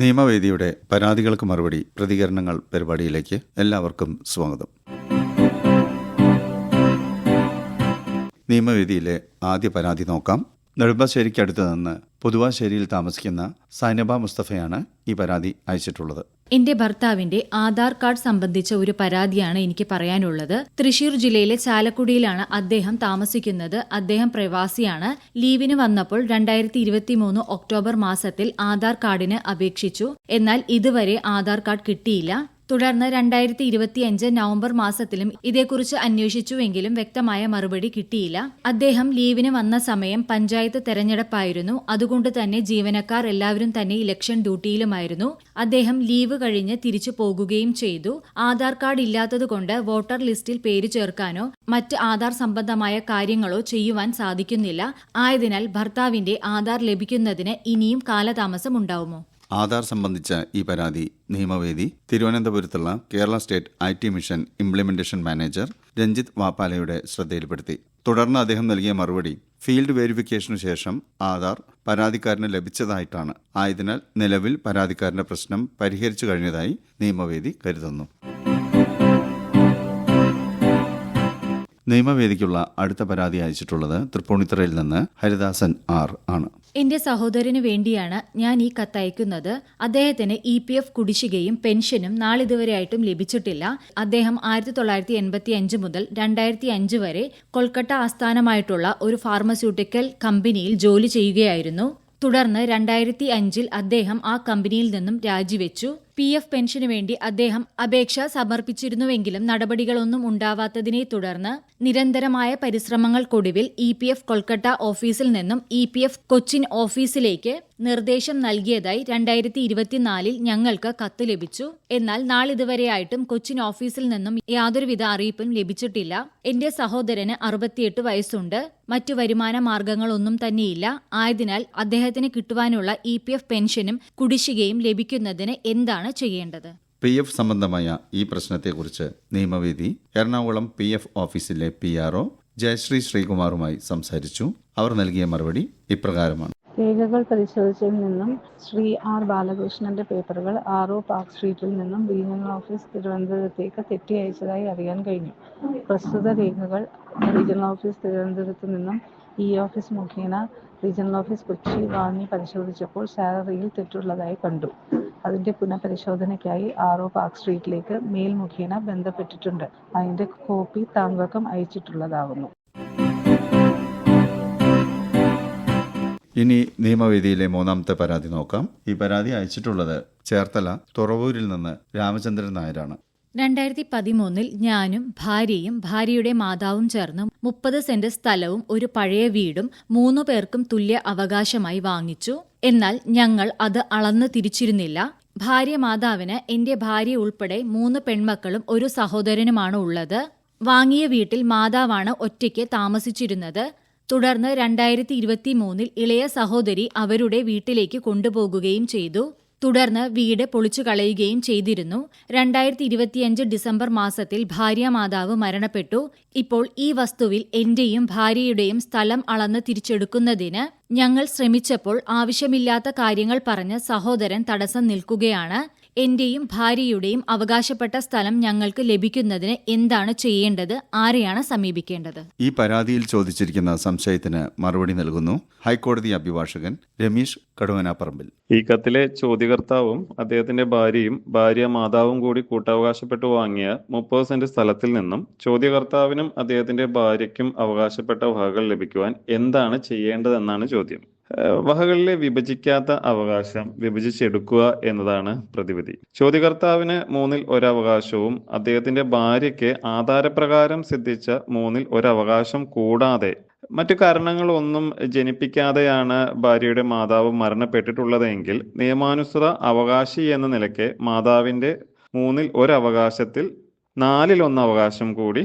നിയമവേദിയുടെ പരാതികൾക്ക് മറുപടി പ്രതികരണങ്ങൾ പരിപാടിയിലേക്ക് എല്ലാവർക്കും സ്വാഗതം. നിയമവേദിയിലെ ആദ്യ പരാതി നോക്കാം. നെടുമ്പാശ്ശേരിക്കടുത്ത് നിന്ന് പുതുവാശ്ശേരിയിൽ താമസിക്കുന്ന സൈനബ മുസ്തഫയാണ് ഈ പരാതി അയച്ചിട്ടുള്ളത്. എന്റെ ഭർത്താവിന്റെ ആധാർ കാർഡ് സംബന്ധിച്ച ഒരു പരാതിയാണ് എനിക്ക് പറയാനുള്ളത്. തൃശൂർ ജില്ലയിലെ ചാലക്കുടിയിലാണ് അദ്ദേഹം താമസിക്കുന്നത്. അദ്ദേഹം പ്രവാസിയാണ്. ലീവിന് വന്നപ്പോൾ രണ്ടായിരത്തി ഇരുപത്തിമൂന്ന് ഒക്ടോബർ മാസത്തിൽ ആധാർ കാർഡിന് അപേക്ഷിച്ചു. എന്നാൽ ഇതുവരെ ആധാർ കാർഡ് കിട്ടിയില്ല. തുടർന്ന് രണ്ടായിരത്തി ഇരുപത്തിയഞ്ച് നവംബർ മാസത്തിലും ഇതേക്കുറിച്ച് അന്വേഷിച്ചുവെങ്കിലും വ്യക്തമായ മറുപടി കിട്ടിയില്ല. അദ്ദേഹം ലീവിന് വന്ന സമയം പഞ്ചായത്ത് തെരഞ്ഞെടുപ്പായിരുന്നു. അതുകൊണ്ട് തന്നെ ജീവനക്കാർ എല്ലാവരും തന്നെ ഇലക്ഷൻ ഡ്യൂട്ടിയിലുമായിരുന്നു. അദ്ദേഹം ലീവ് കഴിഞ്ഞ് തിരിച്ചു പോകുകയും ചെയ്തു. ആധാർ കാർഡ് ഇല്ലാത്തതുകൊണ്ട് വോട്ടർ ലിസ്റ്റിൽ പേര് ചേർക്കാനോ മറ്റ് ആധാർ സംബന്ധമായ കാര്യങ്ങളോ ചെയ്യുവാൻ സാധിക്കുന്നില്ല. ആയതിനാൽ ഭർത്താവിന്റെ ആധാർ ലഭിക്കുന്നതിന് ഇനിയും കാലതാമസം ഉണ്ടാവുമോ ആധാർ സംബന്ധിച്ച ഈ പരാതി നിയമവേദി തിരുവനന്തപുരത്തുള്ള Kerala state I T mission implementation manager Ranjith വാപ്പാലയുടെ ശ്രദ്ധയിൽപ്പെടുത്തി. തുടർന്ന് അദ്ദേഹം നൽകിയ മറുപടി ഫീൽഡ് വെരിഫിക്കേഷനു ശേഷം ആധാർ പരാതിക്കാരന് ലഭിച്ചതായിട്ടാണ്. ആയതിനാൽ നിലവിൽ പരാതിക്കാരന്റെ പ്രശ്നം പരിഹരിച്ചു കഴിഞ്ഞതായി നിയമവേദി കരുതുന്നു. നിയമവേദിക്കുള്ള അടുത്ത പരാതി അയച്ചിട്ടുള്ളത് തൃപ്പൂണിത്തുറയിൽ നിന്ന് ഹരിദാസൻ ആർ ആണ്. എന്റെ സഹോദരന് വേണ്ടിയാണ് ഞാൻ ഈ കത്തയക്കുന്നത് അദ്ദേഹത്തിന് ഇ പി എഫ് കുടിശ്ശികയും പെൻഷനും നാളിതുവരെയായിട്ടും ലഭിച്ചിട്ടില്ല. അദ്ദേഹം ആയിരത്തി തൊള്ളായിരത്തി എൺപത്തി അഞ്ച് മുതൽ രണ്ടായിരത്തി അഞ്ച് വരെ കൊൽക്കത്ത ആസ്ഥാനമായിട്ടുള്ള ഒരു ഫാർമസ്യൂട്ടിക്കൽ കമ്പനിയിൽ ജോലി ചെയ്യുകയായിരുന്നു. തുടർന്ന് രണ്ടായിരത്തി അഞ്ചിൽ അദ്ദേഹം ആ കമ്പനിയിൽ നിന്നും രാജിവെച്ചു. പി എഫ് പെൻഷനു വേണ്ടി അദ്ദേഹം അപേക്ഷ സമർപ്പിച്ചിരുന്നുവെങ്കിലും നടപടികളൊന്നും ഉണ്ടാവാത്തതിനെ തുടർന്ന് നിരന്തരമായ പരിശ്രമങ്ങൾക്കൊടുവിൽ ഇ പി എഫ് കൊൽക്കത്ത ഓഫീസിൽ നിന്നും ഇ പി എഫ് കൊച്ചിൻ ഓഫീസിലേക്ക് നിർദ്ദേശം നൽകിയതായി രണ്ടായിരത്തി ഇരുപത്തിനാലിൽ ഞങ്ങൾക്ക് കത്ത് ലഭിച്ചു. എന്നാൽ നാളിതുവരെയായിട്ടും കൊച്ചിൻ ഓഫീസിൽ നിന്നും യാതൊരുവിധ അറിയിപ്പും ലഭിച്ചിട്ടില്ല. എന്റെ സഹോദരന് അറുപത്തിയെട്ട് വയസ്സുണ്ട്. മറ്റു വരുമാന മാർഗങ്ങളൊന്നും തന്നെയില്ല. ആയതിനാൽ അദ്ദേഹത്തിന് കിട്ടുവാനുള്ള ഇ പെൻഷനും കുടിശ്ശികയും ലഭിക്കുന്നതിന് എന്താണ് ചെയ്യേണ്ടത്. പി എഫ് സംബന്ധമായ ഈ പ്രശ്നത്തെക്കുറിച്ച് നിയമവേദി എറണാകുളം പി എഫ് ഓഫീസിലെ പി ആർ ഒ ജയശ്രീ ശ്രീകുമാറുമായി സംസാരിച്ചു. അവർ നൽകിയ മറുപടി ഇപ്രകാരമാണ്. രേഖകൾ പരിശോധിച്ചതിൽ നിന്നും ശ്രീ ആർ ബാലകൃഷ്ണന്റെ പേപ്പറുകൾ ആർ ഒ പാർക്ക് സ്ട്രീറ്റിൽ നിന്നും റീജിയണൽ ഓഫീസ് തിരുവനന്തപുരത്തേക്ക് തെറ്റി അയച്ചതായി അറിയാൻ കഴിഞ്ഞു. പ്രസ്തുത രേഖകൾ റീജിയണൽ ഓഫീസ് തിരുവനന്തപുരത്ത് നിന്നും ഇ ഓഫീസ് മുഖേന റീജിയണൽ ഓഫീസ് കൊച്ചി വാങ്ങി പരിശോധിച്ചപ്പോൾ സാലറിയിൽ തെറ്റുള്ളതായി കണ്ടു. അതിന്റെ പുനഃപരിശോധനയ്ക്കായി ആർ ഒ പാർക്ക് സ്ട്രീറ്റിലേക്ക് മെയിൽ മുഖേന ബന്ധപ്പെട്ടിട്ടുണ്ട്. അതിന്റെ കോപ്പി താങ്കൾക്കും അയച്ചിട്ടുള്ളതാകുന്നു ഇനി നിയമവേദിയിലെ മൂന്നാമത്തെ പരാതി നോക്കാം. ഈ പരാതി അയച്ചിട്ടുള്ളത് ചേർത്തല തുറവൂരിൽ നിന്ന് രാമചന്ദ്രൻ നായരാണ്. രണ്ടായിരത്തി പതിമൂന്നിൽ ഞാനും ഭാര്യയും ഭാര്യയുടെ മാതാവും ചേർന്ന് മുപ്പത് സെന്റ് സ്ഥലവും ഒരു പഴയ വീടും മൂന്നു പേർക്കും തുല്യ അവകാശമായി വാങ്ങിച്ചു. എന്നാൽ ഞങ്ങൾ അത് അളന്ന് തിരിച്ചിരുന്നില്ല. ഭാര്യ മാതാവിന് എന്റെ ഭാര്യ ഉൾപ്പെടെ മൂന്ന് പെൺമക്കളും ഒരു സഹോദരനുമാണ് ഉള്ളത്. വാങ്ങിയ വീട്ടിൽ മാതാവാണ് ഒറ്റയ്ക്ക് താമസിച്ചിരുന്നത്. തുടർന്ന് രണ്ടായിരത്തി ഇരുപത്തി മൂന്നിൽ ഇളയ സഹോദരി അവരുടെ വീട്ടിലേക്ക് കൊണ്ടുപോകുകയും ചെയ്തു. തുടർന്ന് വീട് പൊളിച്ചു കളയുകയും ചെയ്തിരുന്നു. രണ്ടായിരത്തി ഇരുപത്തിയഞ്ച് ഡിസംബർ മാസത്തിൽ ഭാര്യ മാതാവ് മരണപ്പെട്ടു. ഇപ്പോൾ ഈ വസ്തുവിൽ എന്റെയും ഭാര്യയുടെയും സ്ഥലം അളന്ന് തിരിച്ചെടുക്കുന്നതിന് ഞങ്ങൾ ശ്രമിച്ചപ്പോൾ ആവശ്യമില്ലാത്ത കാര്യങ്ങൾ പറഞ്ഞ് സഹോദരൻ തടസ്സം നിൽക്കുകയാണ്. എന്റെയും ഭാര്യയുടെയും അവകാശപ്പെട്ട സ്ഥലം ഞങ്ങൾക്ക് ലഭിക്കുന്നതിന് എന്താണ് ചെയ്യേണ്ടത്? ആരെയാണ് സമീപിക്കേണ്ടത്? ഈ പരാതിയിൽ ചോദിച്ചിരിക്കുന്ന സംശയത്തിന് മറുപടി നൽകുന്നു ഹൈക്കോടതി അഭിഭാഷകൻ രമേശ് കടുവനാപ്പറമ്പിൽ. ഈ കത്തിലെ ചോദ്യകർത്താവും അദ്ദേഹത്തിന്റെ ഭാര്യയും ഭാര്യ മാതാവും കൂടി കൂട്ടവകാശപ്പെട്ടു വാങ്ങിയ മുപ്പത് സെന്റ് സ്ഥലത്തിൽ നിന്നും ചോദ്യകർത്താവിനും അദ്ദേഹത്തിന്റെ ഭാര്യയ്ക്കും അവകാശപ്പെട്ട വകകൾ ലഭിക്കുവാൻ എന്താണ് ചെയ്യേണ്ടതെന്നാണ് ചോദ്യം. വകകളിലെ വിഭജിക്കാത്ത അവകാശം വിഭജിച്ചെടുക്കുക എന്നതാണ് പ്രതിവിധി. ചോദ്യകർത്താവിന് മൂന്നിൽ ഒരവകാശവും അദ്ദേഹത്തിന്റെ ഭാര്യയ്ക്ക് ആധാരപ്രകാരം സിദ്ധിച്ച മൂന്നിൽ ഒരവകാശം കൂടാതെ മറ്റു കാരണങ്ങളൊന്നും ജനിപ്പിക്കാതെയാണ് ഭാര്യയുടെ മാതാവ് മരണപ്പെട്ടിട്ടുള്ളതെങ്കിൽ നിയമാനുസൃത അവകാശി എന്ന നിലയ്ക്ക് മാതാവിന്റെ മൂന്നിൽ ഒരവകാശത്തിൽ നാലിൽ ഒന്ന് അവകാശം കൂടി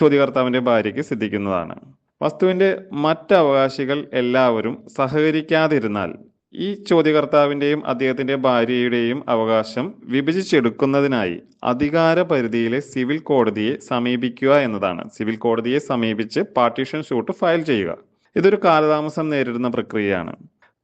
ചോദ്യകർത്താവിന്റെ ഭാര്യയ്ക്ക് സിദ്ധിക്കുന്നതാണ്. വസ്തുവിന്റെ മറ്റ് അവകാശികൾ എല്ലാവരും സഹകരിക്കാതിരുന്നാൽ ഈ ചോദ്യകർത്താവിന്റെയും അദ്ദേഹത്തിന്റെ ഭാര്യയുടെയും അവകാശം വിഭജിച്ചെടുക്കുന്നതിനായി അധികാര പരിധിയിലെ സിവിൽ കോടതിയെ സമീപിക്കുക എന്നതാണ്. സിവിൽ കോടതിയെ സമീപിച്ച് പാർട്ടീഷൻ ഷൂട്ട് ഫയൽ ചെയ്യുക. ഇതൊരു കാലതാമസം നേരിടുന്ന പ്രക്രിയയാണ്.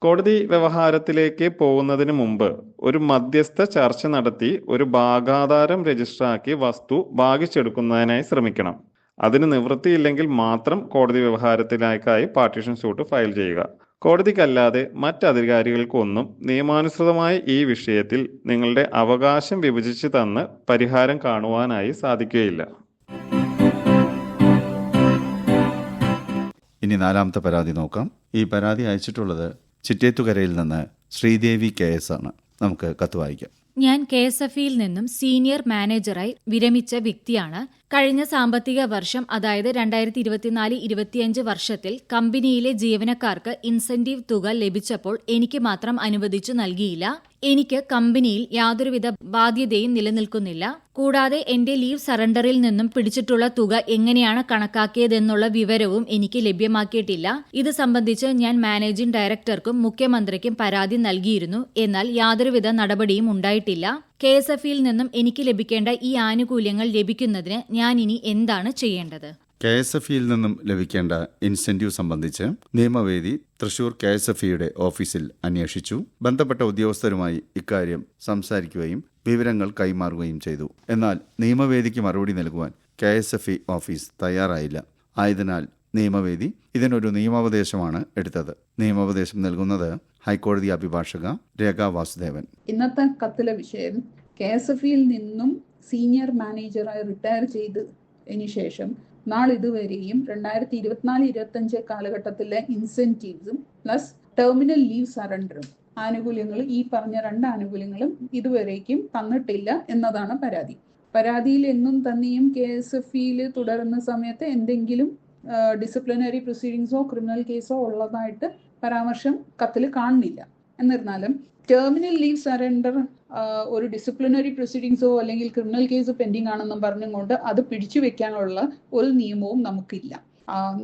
കോടതി വ്യവഹാരത്തിലേക്ക് പോകുന്നതിന് മുമ്പ് ഒരു മധ്യസ്ഥ ചർച്ച നടത്തി ഒരു ഭാഗാധാരം രജിസ്റ്ററാക്കി വസ്തു ഭാഗിച്ചെടുക്കുന്നതിനായി ശ്രമിക്കണം. അതിന് നിവൃത്തിയില്ലെങ്കിൽ മാത്രം കോടതി വ്യവഹാരത്തിലേക്കായി പാർട്ടീഷൻ സ്യൂട്ട് ഫയൽ ചെയ്യുക. കോടതിക്കല്ലാതെ മറ്റധികാരികൾക്കൊന്നും നിയമാനുസൃതമായ ഈ വിഷയത്തിൽ നിങ്ങളുടെ അവകാശം വിഭജിച്ച് തന്ന് പരിഹാരം കാണുവാനായി സാധിക്കുകയില്ല. ഇനി നാലാമത്തെ പരാതി നോക്കാം. ഈ പരാതി അയച്ചിട്ടുള്ളത് ചിറ്റേത്തുകരയിൽ നിന്ന് ശ്രീദേവി കെ എസ് ആണ്. നമുക്ക് കത്ത് വായിക്കാം. ഞാൻ കെ എസ് എഫ് ഇയിൽ നിന്നും സീനിയർ മാനേജറായി വിരമിച്ച വ്യക്തിയാണ്. കഴിഞ്ഞ സാമ്പത്തിക വർഷം അതായത് രണ്ടായിരത്തി ഇരുപത്തിനാല് ഇരുപത്തിയഞ്ച് വർഷത്തിൽ കമ്പനിയിലെ ജീവനക്കാർക്ക് ഇൻസെന്റീവ് തുക ലഭിച്ചപ്പോൾ എനിക്ക് മാത്രം അനുവദിച്ചു നൽകിയില്ല. എനിക്ക് കമ്പനിയിൽ യാതൊരുവിധ ബാധ്യതയും നിലനിൽക്കുന്നില്ല. കൂടാതെ എന്റെ ലീവ് സറണ്ടറിൽ നിന്നും പിടിച്ചിട്ടുള്ള തുക എങ്ങനെയാണ് കണക്കാക്കിയതെന്നുള്ള വിവരവും എനിക്ക് ലഭ്യമാക്കിയിട്ടില്ല. ഇത് സംബന്ധിച്ച് ഞാൻ മാനേജിംഗ് ഡയറക്ടർക്കും മുഖ്യമന്ത്രിക്കും പരാതി നൽകിയിരുന്നു. എന്നാൽ യാതൊരുവിധ നടപടിയും ഉണ്ടായിട്ടില്ല. കെ എസ് എഫ് ഇയിൽ നിന്നും എനിക്ക് ലഭിക്കേണ്ട ഈ ആനുകൂല്യങ്ങൾ ലഭിക്കുന്നതിന് ഞാൻ ഇനി എന്താണ് ചെയ്യേണ്ടത്? കെ എസ് എഫ് ഇയിൽ നിന്നും ലഭിക്കേണ്ട ഇൻസെന്റീവ് സംബന്ധിച്ച് നിയമവേദി തൃശൂർ കെ എസ് എഫ് ഇയുടെ ഓഫീസിൽ അന്വേഷിച്ചു. ബന്ധപ്പെട്ട ഉദ്യോഗസ്ഥരുമായി ഇക്കാര്യം സംസാരിക്കുകയും വിവരങ്ങൾ കൈമാറുകയും ചെയ്തു. എന്നാൽ നിയമവേദിക്ക് മറുപടി നൽകുവാൻ K S F E office തയ്യാറായില്ല. ആയതിനാൽ നിയമവേദി ഇതിനൊരു നിയമോപദേശമാണ് എടുത്തത്. നിയമോപദേശം നൽകുന്നത് ഹൈക്കോടതി അഭിഭാഷക രേഖ വാസുദേവൻ. ഇന്നത്തെ കത്തിലെ വിഷയം കെ എസ് എഫ് ഇയിൽ നിന്നും സീനിയർ മാനേജറായി റിട്ടയർ ചെയ്തതിനു ശേഷം നാളിതുവരെയും രണ്ടായിരത്തി ഇരുപത്തിനാല് ഇരുപത്തഞ്ച് കാലഘട്ടത്തിലെ ഇൻസെന്റീവ്സും പ്ലസ് ടെർമിനൽ ലീവ് സറണ്ടറും ആനുകൂല്യങ്ങൾ ഈ പറഞ്ഞ രണ്ട് ആനുകൂല്യങ്ങളും ഇതുവരേക്കും തന്നിട്ടില്ല എന്നതാണ് പരാതി. പരാതിയിൽ എന്നും തന്നെയും കെ എസ് എഫ് ഇയിൽ തുടരുന്ന സമയത്ത് എന്തെങ്കിലും ഡിസിപ്ലിനറി പ്രൊസീഡിങ്സോ ക്രിമിനൽ കേസോ ഉള്ളതായിട്ട് പരാമർശം കത്തിൽ കാണുന്നില്ല. എന്നിരുന്നാലും ടെർമിനൽ ലീവ് സറണ്ടർ ഒരു ഡിസിപ്ലിനറി പ്രൊസീഡിങ്സോ അല്ലെങ്കിൽ ക്രിമിനൽ കേസ് പെൻഡിങ് ആണെന്നും പറഞ്ഞുകൊണ്ട് അത് പിടിച്ചു വെക്കാനുള്ള ഒരു നിയമവും നമുക്കില്ല.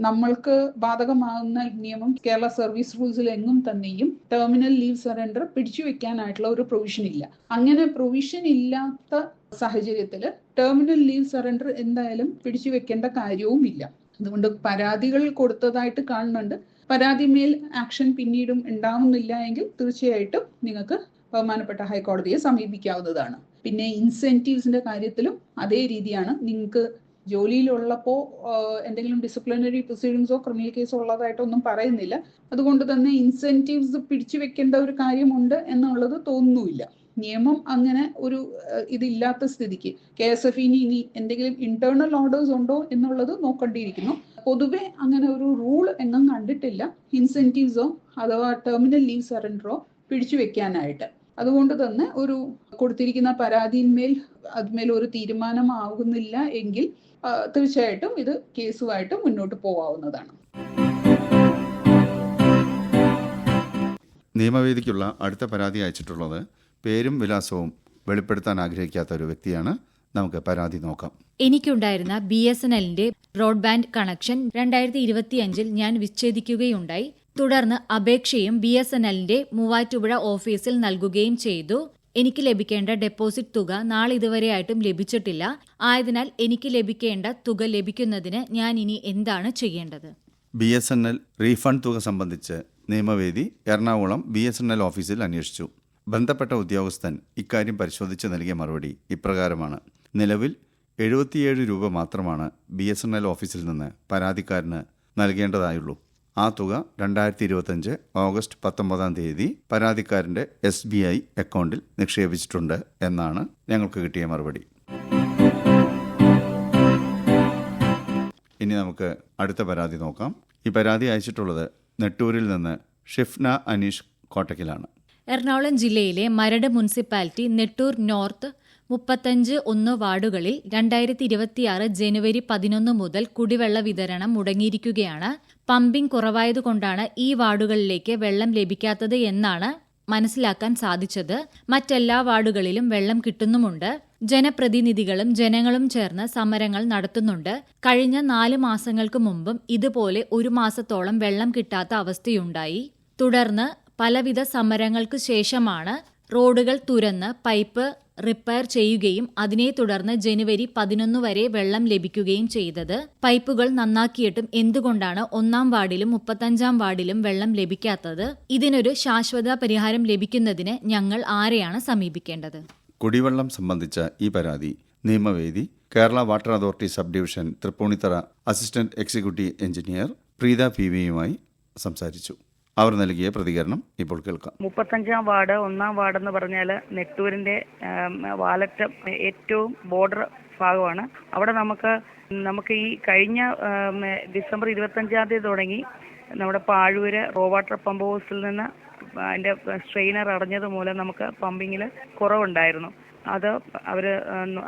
നമ്മൾക്ക് ബാധകമാകുന്ന നിയമം കേരള സർവീസ് റൂൾസിൽ എങ്ങും തന്നെയും ടെർമിനൽ ലീവ് സറണ്ടർ പിടിച്ചു വെക്കാനായിട്ടുള്ള ഒരു പ്രൊവിഷൻ ഇല്ല. അങ്ങനെ പ്രൊവിഷൻ ഇല്ലാത്ത സാഹചര്യത്തിൽ ടെർമിനൽ ലീവ് സറണ്ടർ എന്തായാലും പിടിച്ചു വെക്കേണ്ട കാര്യവും ഇല്ല അതുകൊണ്ട് പരാതികൾ കൊടുത്തതായിട്ട് കാണുന്നുണ്ട്. പരാതിമേൽ ആക്ഷൻ പിന്നീടും ഉണ്ടാവുന്നില്ല എങ്കിൽ തീർച്ചയായിട്ടും നിങ്ങൾക്ക് ബഹുമാനപ്പെട്ട ഹൈക്കോടതിയെ സമീപിക്കാവുന്നതാണ്. പിന്നെ ഇൻസെന്റീവ്സിന്റെ കാര്യത്തിലും അതേ രീതിയാണ്. നിങ്ങൾക്ക് ജോലിയിലുള്ളപ്പോൾ എന്തെങ്കിലും ഡിസിപ്ലിനറി പ്രൊസീഡിങ്സോ ക്രിമിനൽ കേസോ ഉള്ളതായിട്ടൊന്നും പറയുന്നില്ല. അതുകൊണ്ട് തന്നെ ഇൻസെന്റീവ്സ് പിടിച്ചു വെക്കേണ്ട ഒരു കാര്യമുണ്ട് എന്നുള്ളത് തോന്നുന്നില്ല നിയമം അങ്ങനെ ഒരു ഇതില്ലാത്ത സ്ഥിതിക്ക്. കെ എസ് എഫ് ഇനി ഇനി എന്തെങ്കിലും ഇന്റേണൽ ഓർഡേഴ്സ് ഉണ്ടോ എന്നുള്ളത് നോക്കേണ്ടിയിരിക്കുന്നു. പൊതുവെ അങ്ങനെ ഒരു റൂൾ എങ്ങും കണ്ടിട്ടില്ല. ഇൻസെന്റീവ്സോ അഥവാ ടെർമിനൽ ലീവ് സറണ്ടറോ പിടിച്ചു വെക്കാനായിട്ട്. അതുകൊണ്ട് തന്നെ ഒരു കൊടുത്തിരിക്കുന്ന പരാതിന്മേൽ അതിന്മേൽ ഒരു തീരുമാനമാകുന്നില്ല എങ്കിൽ തീർച്ചയായിട്ടും ഇത് കേസുമായിട്ട് മുന്നോട്ട് പോവാവുന്നതാണ്. നിയമവേദിക്കുള്ള അടുത്ത പരാതി അയച്ചിട്ടുള്ളത് പേരും വിലാസവും വെളിപ്പെടുത്താൻ ആഗ്രഹിക്കാത്ത ഒരു വ്യക്തിയാണ് നമുക്ക് പരാതി നോക്കാം. എനിക്കുണ്ടായിരുന്ന ബി എസ് എൻ എല്ലിന്റെ ബ്രോഡ്ബാൻഡ് കണക്ഷൻ രണ്ടായിരത്തി ഇരുപത്തിയഞ്ചിൽ ഞാൻ വിച്ഛേദിക്കുകയുണ്ടായി. തുടർന്ന് അപേക്ഷയും ബി എസ് എൻ എല്ലിന്റെ മൂവാറ്റുപുഴ ഓഫീസിൽ നൽകുകയും ചെയ്തു. എനിക്ക് ലഭിക്കേണ്ട ഡെപ്പോസിറ്റ് തുക നാളെ ഇതുവരെയായിട്ടും ലഭിച്ചിട്ടില്ല. ആയതിനാൽ എനിക്ക് ലഭിക്കേണ്ട തുക ലഭിക്കുന്നതിന് ഞാൻ ഇനി എന്താണ് ചെയ്യേണ്ടത്? B S N L refund തുക സംബന്ധിച്ച് നിയമവേദി Ernakulam B S N L ഓഫീസിൽ അന്വേഷിച്ചു. ബന്ധപ്പെട്ട ഉദ്യോഗസ്ഥൻ ഇക്കാര്യം പരിശോധിച്ച് നൽകിയ മറുപടി ഇപ്രകാരമാണ്. നിലവിൽ എഴുപത്തിയേഴ് രൂപ മാത്രമാണ് ബി എസ് എൻ എൽ ഓഫീസിൽ നിന്ന് പരാതിക്കാരന് നൽകേണ്ടതായുള്ളൂ. ആ തുക രണ്ടായിരത്തി ഇരുപത്തഞ്ച് ഓഗസ്റ്റ് പത്തൊമ്പതാം തീയതി പരാതിക്കാരന്റെ എസ് ബി ഐ അക്കൗണ്ടിൽ നിക്ഷേപിച്ചിട്ടുണ്ട് എന്നാണ് ഞങ്ങൾക്ക് കിട്ടിയ മറുപടി. ഇനി നമുക്ക് അടുത്ത പരാതി നോക്കാം. ഈ പരാതി അയച്ചിട്ടുള്ളത് നെട്ടൂരിൽ നിന്ന് ഷിഫ്ന അനീഷ് കോട്ടക്കിലാണ്. എറണാകുളം ജില്ലയിലെ മരട് മുനിസിപ്പാലിറ്റി നെട്ടൂർ നോർത്ത് മുപ്പത്തഞ്ച് ഒന്ന് വാർഡുകളിൽ രണ്ടായിരത്തി ഇരുപത്തിയാറ് ജനുവരി പതിനൊന്ന് മുതൽ കുടിവെള്ള വിതരണം മുടങ്ങിയിരിക്കുകയാണ്. പമ്പിംഗ് കുറവായതുകൊണ്ടാണ് ഈ വാർഡുകളിലേക്ക് വെള്ളം ലഭിക്കാത്തത് എന്നാണ് മനസ്സിലാക്കാൻ സാധിച്ചത്. മറ്റെല്ലാ വാർഡുകളിലും വെള്ളം കിട്ടുന്നുമുണ്ട്. ജനപ്രതിനിധികളും ജനങ്ങളും ചേർന്ന് സമരങ്ങൾ നടത്തുന്നുണ്ട്. കഴിഞ്ഞ നാല് മാസങ്ങൾക്ക് മുമ്പും ഇതുപോലെ ഒരു മാസത്തോളം വെള്ളം കിട്ടാത്ത അവസ്ഥയുണ്ടായി. തുടർന്ന് പലവിധ സമരങ്ങൾക്ക് ശേഷമാണ് റോഡുകൾ തുരന്ന് പൈപ്പ് റിപ്പയർ ചെയ്യുകയും അതിനെ തുടർന്ന് ജനുവരി പതിനൊന്ന് വരെ വെള്ളം ലഭിക്കുകയും ചെയ്തത്. പൈപ്പുകൾ നന്നാക്കിയിട്ടും എന്തുകൊണ്ടാണ് ഒന്നാം വാർഡിലും മുപ്പത്തഞ്ചാം വാർഡിലും വെള്ളം ലഭിക്കാത്തത്? ഇതിനൊരു ശാശ്വത പരിഹാരം ലഭിക്കുന്നതിന് ഞങ്ങൾ ആരെയാണ് സമീപിക്കേണ്ടത്? കുടിവെള്ളം സംബന്ധിച്ച ഈ പരാതി നിയമവേദി Kerala water authority sub division Tripunithura assistant executive engineer Preetha P സംസാരിച്ചു. അവർ നൽകിയ പ്രതികരണം ഇപ്പോൾ കേൾക്കാം. മുപ്പത്തഞ്ചാം വാർഡ് ഒന്നാം വാർഡ് എന്ന് പറഞ്ഞാൽ നെട്ടൂരിന്റെ വാലറ്റ ഏറ്റവും ബോർഡർ ഭാഗമാണ്. അവിടെ നമുക്ക് നമുക്ക് ഈ കഴിഞ്ഞ ഡിസംബർ ഇരുപത്തഞ്ചാം തീയതി തുടങ്ങി നമ്മുടെ പാഴൂര് റോ വാട്ടർ പമ്പ് ഹൗസിൽ നിന്ന് അതിന്റെ സ്ട്രെയിനർ അടഞ്ഞത് മൂലം നമുക്ക് പമ്പിങ്ങിൽ കുറവുണ്ടായിരുന്നു. അത് അവർ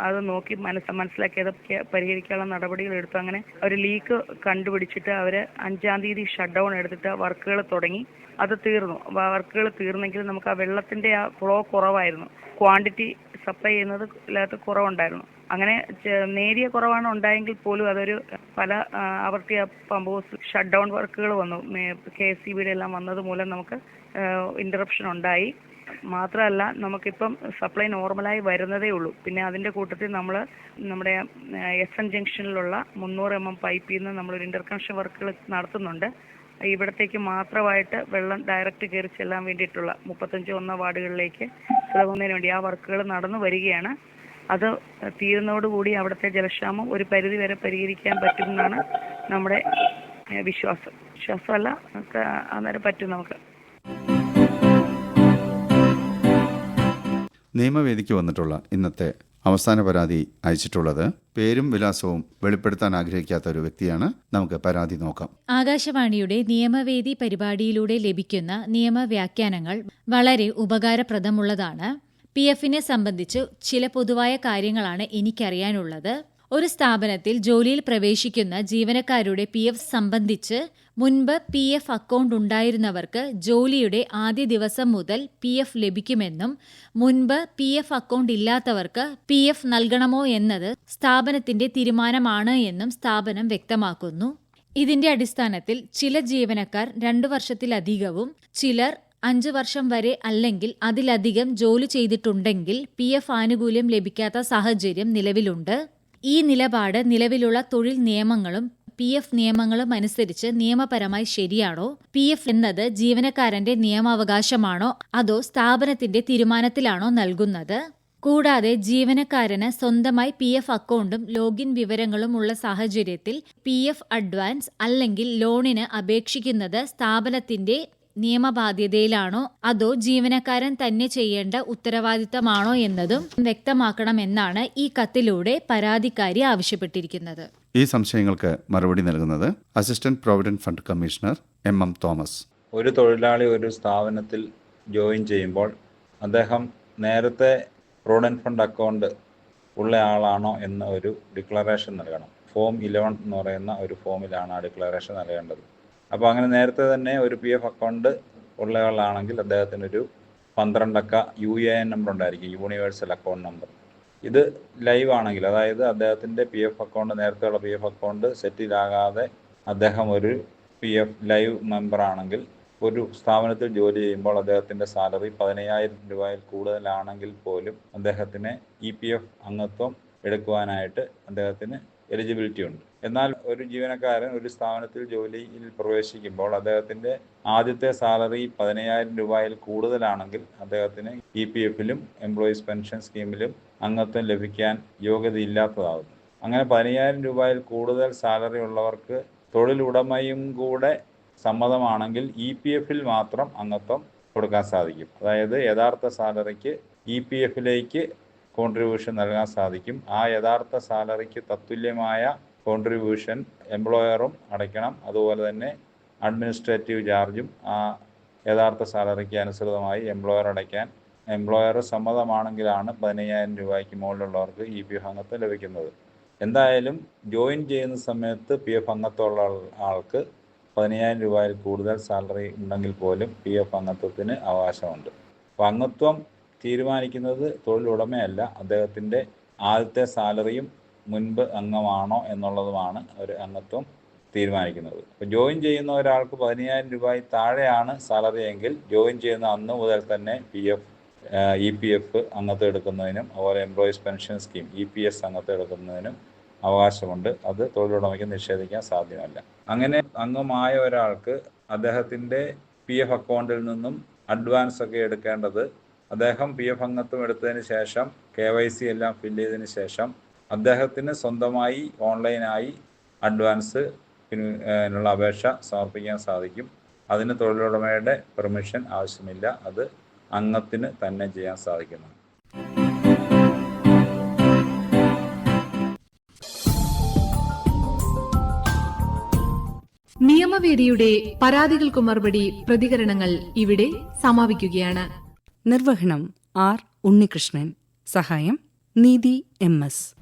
അത് നോക്കി മനസ്സ് മനസ്സിലാക്കി അത് പരിഹരിക്കാനുള്ള നടപടികൾ എടുത്തു. അങ്ങനെ ഒരു ലീക്ക് കണ്ടുപിടിച്ചിട്ട് അവർ അഞ്ചാം തീയതി ഷട്ട് ഡൗൺ എടുത്തിട്ട് വർക്കുകൾ തുടങ്ങി. അത് തീർന്നു. വർക്കുകൾ തീർന്നെങ്കിൽ നമുക്ക് ആ വെള്ളത്തിന്റെ ആ ഫ്ലോ കുറവായിരുന്നു. ക്വാണ്ടിറ്റി സപ്ലൈ ചെയ്യുന്നത് ഇല്ലാത്ത കുറവുണ്ടായിരുന്നു. അങ്ങനെ നേരിയ കുറവാണ് ഉണ്ടായെങ്കിൽ പോലും അതൊരു പല ആവർത്തിയ ആവർത്തി പമ്പ് ഹൗസ് ഷട്ട് ഡൗൺ വർക്കുകൾ വന്നു. കെ എസ് സി ബിയുടെ എല്ലാം വന്നത് മൂലം നമുക്ക് ഇന്ററപ്ഷൻ ഉണ്ടായി. മാത്രമല്ല നമുക്കിപ്പം സപ്ലൈ നോർമലായി വരുന്നതേ ഉള്ളൂ. പിന്നെ അതിന്റെ കൂട്ടത്തിൽ നമ്മൾ നമ്മുടെ എസ് എൻ ജംഗ്ഷനിലുള്ള മുന്നൂറ് എം എം പൈപ്പിൽ നിന്ന് നമ്മളൊരു ഇന്റർ കണക്ഷൻ വർക്കുകൾ നടത്തുന്നുണ്ട്. ഇവിടത്തേക്ക് മാത്രമായിട്ട് വെള്ളം ഡയറക്റ്റ് കയറി ചെല്ലാൻ വേണ്ടിയിട്ടുള്ള മുപ്പത്തഞ്ച് ഒന്ന വാർഡുകളിലേക്ക് തുടങ്ങുന്നതിന് വേണ്ടി ആ വർക്കുകൾ നടന്നു വരികയാണ്. അത് തീരുന്നതോടുകൂടി അവിടുത്തെ ജലക്ഷാമം ഒരു പരിധി വരെ പരിഹരിക്കാൻ പറ്റുമെന്നാണ് നമ്മുടെ വിശ്വാസം. വിശ്വാസമല്ല നമുക്ക് അന്നേരം പറ്റും നമുക്ക്. നിയമവേദിക്ക് വന്നിട്ടുള്ള ഇന്നത്തെ അവസാന പരാതി അയച്ചിട്ടുള്ളത് പേരും വിലാസവും വെളിപ്പെടുത്താൻ ആഗ്രഹിക്കാത്ത ഒരു വ്യക്തിയാണ്. നമുക്ക് പരാതി നോക്കാം. ആകാശവാണിയുടെ നിയമവേദി പരിപാടിയിലൂടെ ലഭിക്കുന്ന നിയമവ്യാഖ്യാനങ്ങൾ വളരെ ഉപകാരപ്രദമുള്ളതാണ്. പി എഫിനെ സംബന്ധിച്ച് ചില പൊതുവായ കാര്യങ്ങളാണ് എനിക്കറിയാനുള്ളത്. ഒരു സ്ഥാപനത്തിൽ ജോലിയിൽ പ്രവേശിക്കുന്ന ജീവനക്കാരുടെ പി എഫ് സംബന്ധിച്ച് മുൻപ് പി എഫ് അക്കൗണ്ട് ഉണ്ടായിരുന്നവർക്ക് ജോലിയുടെ ആദ്യ ദിവസം മുതൽ പി എഫ് ലഭിക്കുമെന്നും മുൻപ് പി എഫ് അക്കൗണ്ട് ഇല്ലാത്തവർക്ക് പി എഫ് നൽകണമോ എന്നത് സ്ഥാപനത്തിന്റെ തീരുമാനമാണ് എന്നും സ്ഥാപനം വ്യക്തമാക്കുന്നു. ഇതിന്റെ അടിസ്ഥാനത്തിൽ ചില ജീവനക്കാർ രണ്ടു വർഷത്തിലധികവും ചിലർ അഞ്ചു വർഷം വരെ അല്ലെങ്കിൽ അതിലധികം ജോലി ചെയ്തിട്ടുണ്ടെങ്കിൽ പി എഫ് ആനുകൂല്യം ലഭിക്കാത്ത സാഹചര്യം നിലവിലുണ്ട്. ഈ നിലപാട് നിലവിലുള്ള തൊഴിൽ നിയമങ്ങളും പി എഫ് നിയമങ്ങളും അനുസരിച്ച് നിയമപരമായി ശരിയാണോ? പി എഫ് എന്നത് ജീവനക്കാരന്റെ നിയമാവകാശമാണോ? അതോ സ്ഥാപനത്തിന്റെ തീരുമാനത്തിലാണോ നൽകുന്നത്? കൂടാതെ ജീവനക്കാരന് സ്വന്തമായി പി എഫ് അക്കൗണ്ടും ലോഗിൻ വിവരങ്ങളും ഉള്ള സാഹചര്യത്തിൽ പി എഫ് അഡ്വാൻസ് അല്ലെങ്കിൽ ലോണിന് അപേക്ഷിക്കുന്നത് സ്ഥാപനത്തിന്റെ നിയമബാധ്യതയിലാണോ? അതോ ജീവനക്കാരൻ തന്നെ ചെയ്യേണ്ട ഉത്തരവാദിത്തമാണോ എന്നതും വ്യക്തമാക്കണമെന്നാണ് ഈ കത്തിലൂടെ പരാതിക്കാരി ആവശ്യപ്പെട്ടിരിക്കുന്നത്. ഈ സംശയങ്ങൾക്ക് മറുപടി നൽകുന്നത് assistant provident fund commissioner M M Thomas. ഒരു തൊഴിലാളി ഒരു സ്ഥാപനത്തിൽ ജോയിൻ ചെയ്യുമ്പോൾ അദ്ദേഹം നേരത്തെ പ്രൊവിഡന്റ് ഫണ്ട് അക്കൗണ്ട് ഉള്ള ആളാണോ എന്ന ഒരു ഡിക്ലറേഷൻ നൽകണം. ഫോം ഇലവൻ എന്ന് പറയുന്ന ഒരു ഫോമിലാണ് ആ ഡിക്ലറേഷൻ നൽകേണ്ടത്. അപ്പോൾ അങ്ങനെ നേരത്തെ തന്നെ ഒരു പി എഫ് അക്കൗണ്ട് ഉള്ളയാളാണെങ്കിൽ അദ്ദേഹത്തിനൊരു പന്ത്രണ്ടക്ക യു എ എൻ നമ്പർ ഉണ്ടായിരിക്കും യൂണിവേഴ്സൽ അക്കൗണ്ട് നമ്പർ ഇത് ലൈവ് ആണെങ്കിൽ അതായത് അദ്ദേഹത്തിന്റെ പി എഫ് അക്കൗണ്ട് നേരത്തെയുള്ള പി എഫ് അക്കൗണ്ട് സെറ്റിലാകാതെ അദ്ദേഹം ഒരു പി എഫ് ലൈവ് മെമ്പർ ആണെങ്കിൽ ഒരു സ്ഥാപനത്തിൽ ജോലി ചെയ്യുമ്പോൾ അദ്ദേഹത്തിന്റെ സാലറി പതിനയ്യായിരം രൂപയിൽ കൂടുതലാണെങ്കിൽ പോലും അദ്ദേഹത്തിന് ഇ പി എഫ് അംഗത്വം എടുക്കുവാനായിട്ട് അദ്ദേഹത്തിന് എലിജിബിലിറ്റി ഉണ്ട്. എന്നാൽ ഒരു ജീവനക്കാരൻ ഒരു സ്ഥാപനത്തിൽ ജോലിയിൽ പ്രവേശിക്കുമ്പോൾ അദ്ദേഹത്തിന്റെ ആദ്യത്തെ സാലറി പതിനയ്യായിരം രൂപയിൽ കൂടുതലാണെങ്കിൽ അദ്ദേഹത്തിന് ഇ പി എഫിലും എംപ്ലോയീസ് പെൻഷൻ സ്കീമിലും അംഗത്വം ലഭിക്കാൻ യോഗ്യതയില്ലാത്തതാകുന്നു അങ്ങനെ പതിനയ്യായിരം രൂപയിൽ കൂടുതൽ സാലറി ഉള്ളവർക്ക് തൊഴിലുടമയും കൂടെ സമ്മതമാണെങ്കിൽ ഇ പി എഫിൽ മാത്രം അംഗത്വം കൊടുക്കാൻ സാധിക്കും. അതായത് യഥാർത്ഥ സാലറിക്ക് ഇ പി എഫിലേക്ക് കോൺട്രിബ്യൂഷൻ നൽകാൻ സാധിക്കും. ആ യഥാർത്ഥ സാലറിക്ക് തത്തുല്യമായ കോൺട്രിബ്യൂഷൻ എംപ്ലോയറും അടയ്ക്കണം. അതുപോലെ തന്നെ അഡ്മിനിസ്ട്രേറ്റീവ് ചാർജും ആ യഥാർത്ഥ സാലറിക്ക് അനുസൃതമായി എംപ്ലോയർ അടയ്ക്കാൻ എംപ്ലോയർ സമ്മതമാണെങ്കിലാണ് പതിനയ്യായിരം രൂപയ്ക്ക് മുകളിലുള്ളവർക്ക് ഇ പി എഫ് അംഗത്വം ലഭിക്കുന്നത്. എന്തായാലും ജോയിൻ ചെയ്യുന്ന സമയത്ത് പി എഫ് അംഗത്വമുള്ള ആൾക്ക് പതിനയ്യായിരം രൂപയിൽ കൂടുതൽ സാലറി ഉണ്ടെങ്കിൽ പോലും പി എഫ് അംഗത്വത്തിന് അവകാശമുണ്ട്. അപ്പോൾ അംഗത്വം തീരുമാനിക്കുന്നത് തൊഴിലുടമയല്ല. അദ്ദേഹത്തിന്റെ ആദ്യത്തെ സാലറിയും മുൻപ് അംഗമാണോ എന്നുള്ളതുമാണ് ഒരു അംഗത്വം തീരുമാനിക്കുന്നത്. അപ്പോൾ ജോയിൻ ചെയ്യുന്ന ഒരാൾക്ക് പതിനയ്യായിരം രൂപയിൽ താഴെയാണ് സാലറി എങ്കിൽ ജോയിൻ ചെയ്യുന്ന അന്ന് മുതൽ തന്നെ P F E P F അംഗത്വം എടുക്കുന്നതിനും അതുപോലെ employees pension scheme E P S അംഗത്വം എടുക്കുന്നതിനും അവകാശമുണ്ട്. അത് തൊഴിലുടമയ്ക്ക് നിഷേധിക്കാൻ സാധ്യമല്ല. അങ്ങനെ അംഗമായ ഒരാൾക്ക് അദ്ദേഹത്തിന്റെ പി എഫ് അക്കൗണ്ടിൽ നിന്നും അഡ്വാൻസ് ഒക്കെ എടുക്കേണ്ടത് അദ്ദേഹം പി എഫ് അംഗത്വം എടുത്തതിന് ശേഷം കെ വൈ സി എല്ലാം ഫില്ല് ചെയ്തതിന് ശേഷം അദ്ദേഹത്തിന് സ്വന്തമായി ഓൺലൈനായി അഡ്വാൻസ് പിന്നുള്ള അപേക്ഷ സമർപ്പിക്കാൻ സാധിക്കും. അതിന് തൊഴിലുടമയുടെ പെർമിഷൻ ആവശ്യമില്ല. അത് അംഗത്തിന് തന്നെ ചെയ്യാൻ സാധിക്കുന്നു. നിയമവേദിയുടെ പരാതികൾക്ക് മറുപടി പ്രതികരണങ്ങൾ ഇവിടെ സമാപിക്കുകയാണ്. നിർവഹണം ആർ ഉണ്ണികൃഷ്ണൻ. സഹായം നീതി എം എസ്.